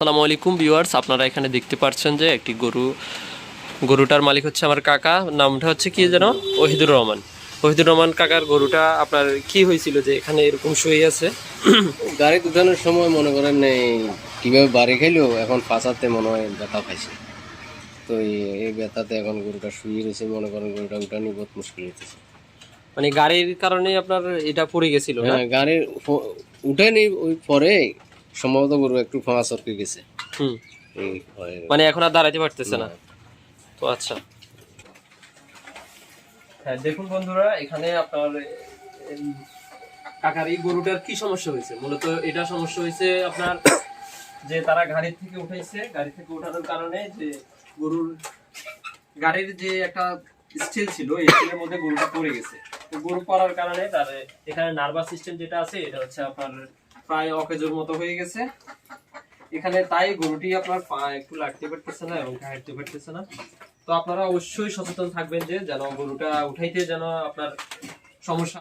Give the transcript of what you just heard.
আসসালামু আলাইকুম ভিউয়ার্স আপনারা এখানে দেখতে পাচ্ছেন যে একটি গরু গরুটার মালিক হচ্ছে আমার কাকা নামটা হচ্ছে কি যেন? ওহিদুর রহমান। ওহিদুর রহমান কাকার গরুটা আপনার কি হয়েছিল যে এখানে এরকম শুয়ে আছে? গাড়ি উঠানোর সময় মনে করেন কীভাবে বাড়ি খাইলো এখন পাঁচাতে মনে হয় ব্যথা পাইছে। তো এই- ব্যথাতে এখন গরুটা শুয়ে রয়েছে মনে করেন গরুটা উঠানি বহুত মুশকিল হইতেছে। মানে গাড়ির কারণে আপনার এটা পড়ে গেছিল হ্যাঁ গাড়ির উঠেনি ওই পরে সম্ভবত গরু একটু ফাঁকা সরকে গেছে। হুম। মানে এখন আর দাঁড়াইতে পারতেছে না। তো আচ্ছা। হ্যাঁ দেখুন বন্ধুরা এখানে আপনার কাকার এই গরুটার কি সমস্যা হয়েছে? মূলত এটা সমস্যা হয়েছে আপনার যে তারা গাড়ি থেকে উঠাইছে গাড়ি থেকে উঠানোর কারণে যে গরুর গাড়ির যে একটা স্টিল ছিল এই স্টিলের মধ্যে গরুটা পড়ে গেছে। তো গরু পড়ার কারণে তার এখানে নার্ভাস সিস্টেম যেটা আছে এটা হচ্ছে আপনার প্রায় অকেজোর মতো হয়ে গেছে। এখানে তাই গরুটি আপনার পা একটু লাগতে পারতেছে না এবং হাঁটতে পারতেছে না। তো আপনারা অবশ্যই সচেতন থাকবেন যে যেন গরুটা উঠাইতে যেন আপনার সমস্যা